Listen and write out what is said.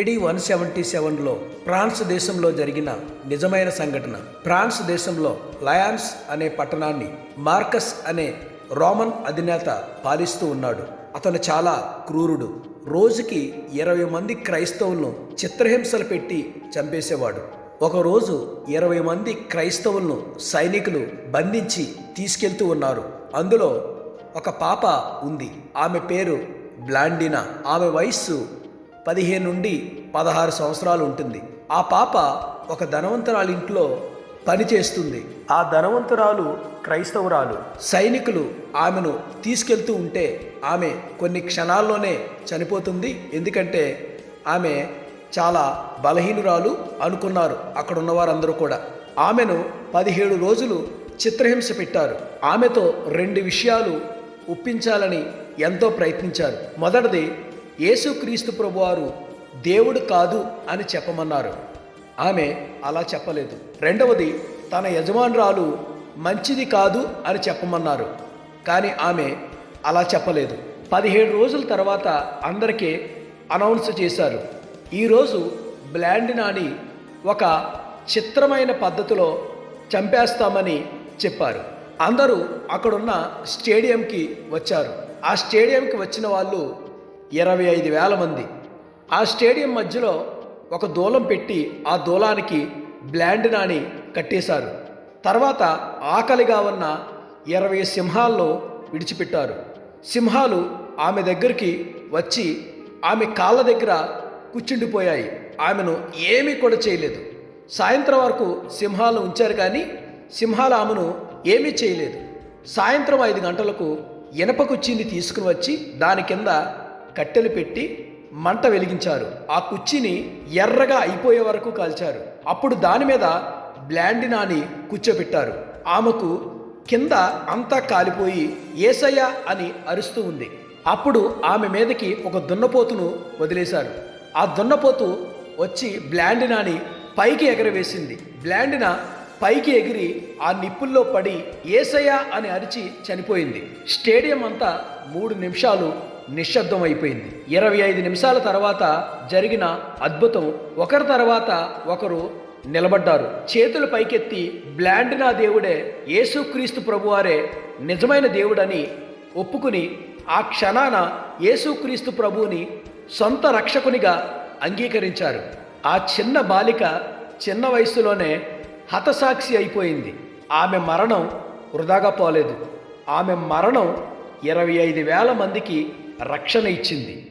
ఏడీ one seventy సెవెన్లో France దేశంలో జరిగిన నిజమైన సంఘటన. ఫ్రాన్స్ దేశంలో లయాన్స్ అనే పట్టణాన్ని మార్కస్ అనే రోమన్ అధినేత పాలిస్తూ ఉన్నాడు. అతను చాలా క్రూరుడు. రోజుకి ఇరవై మంది క్రైస్తవులను చిత్రహింసలు పెట్టి చంపేసేవాడు. ఒకరోజు ఇరవై మంది క్రైస్తవులను సైనికులు బంధించి తీసుకెళ్తూ ఉన్నారు. అందులో ఒక పాప ఉంది. ఆమె పేరు బ్లాండినా. ఆమె వయస్సు పదిహేను నుండి పదహారు సంవత్సరాలు ఉంటుంది. ఆ పాప ఒక ధనవంతురాలి ఇంట్లో పని చేస్తుంది. ఆ ధనవంతురాలు క్రైస్తవురాలు. సైనికులు ఆమెను తీసుకెళ్తూ ఉంటే ఆమె కొన్ని క్షణాల్లోనే చనిపోతుంది. ఎందుకంటే ఆమె చాలా బలహీనురాలు అనుకున్నారు అక్కడ ఉన్న వారందరూ కూడా. ఆమెను పదిహేడు రోజులు చిత్రహింస పెట్టారు. ఆమెతో రెండు విషయాలు ఒప్పించాలని ఎంతో ప్రయత్నించారు. మొదటిది యేసుక్రీస్తు ప్రభువారు దేవుడు కాదు అని చెప్పమన్నారు. ఆమె అలా చెప్పలేదు. రెండవది తన యజమానురాలు మంచిది కాదు అని చెప్పమన్నారు. కానీ ఆమె అలా చెప్పలేదు. పదిహేడు రోజుల తర్వాత అందరికీ అనౌన్స్ చేశారు. ఈరోజు బ్లాండినాని ఒక చిత్రమైన పద్ధతిలో చంపేస్తామని చెప్పారు. అందరూ అక్కడున్న స్టేడియంకి వచ్చారు. ఆ స్టేడియంకి వచ్చిన వాళ్ళు ఇరవై ఐదు వేల మంది. ఆ స్టేడియం మధ్యలో ఒక దూలం పెట్టి ఆ దూలానికి బ్లాండ్ నాని కట్టేశారు. తర్వాత ఆకలిగా ఉన్న ఇరవై సింహాల్లో విడిచిపెట్టారు. సింహాలు ఆమె దగ్గరికి వచ్చి ఆమె కాళ్ళ దగ్గర కూర్చుండిపోయాయి. ఆమెను ఏమీ కూడా చేయలేదు. సాయంత్రం వరకు సింహాలు ఉంచారు కానీ సింహాలు ఆమెను ఏమీ చేయలేదు. సాయంత్రం ఐదు గంటలకు ఇనప కుర్చీని తీసుకుని వచ్చి దాని కింద కట్టెలు పెట్టి మంట వెలిగించారు. ఆ కుర్చీని ఎర్రగా అయిపోయే వరకు కాల్చారు. అప్పుడు దాని మీద బ్లాండినాని కూర్చోబెట్టారు. ఆమెకు కింద అంతా కాలిపోయి ఏసయ్య అని అరుస్తూ ఉంది. అప్పుడు ఆమె మీదకి ఒక దున్నపోతును వదిలేశారు. ఆ దున్నపోతు వచ్చి బ్లాండినాని పైకి ఎగరవేసింది. బ్లాండిన పైకి ఎగిరి ఆ నిప్పుల్లో పడి ఏసయ్య అని అరిచి చనిపోయింది. స్టేడియం అంతా మూడు నిమిషాలు నిశ్శబ్దం అయిపోయింది ఇరవై ఐదు నిమిషాల తర్వాత జరిగిన అద్భుతం. ఒకరి తర్వాత ఒకరు నిలబడ్డారు. చేతులు పైకెత్తి బ్లాండినా దేవుడే యేసుక్రీస్తు ప్రభువారే నిజమైన దేవుడని ఒప్పుకుని ఆ క్షణాన యేసుక్రీస్తు ప్రభువుని సొంత రక్షకునిగా అంగీకరించారు. ఆ చిన్న బాలిక చిన్న వయసులోనే హతసాక్షి అయిపోయింది. ఆమె మరణం వృధాగా పోలేదు. ఆమె మరణం ఇరవై ఐదు వేల మందికి రక్షణ ఇచ్చింది.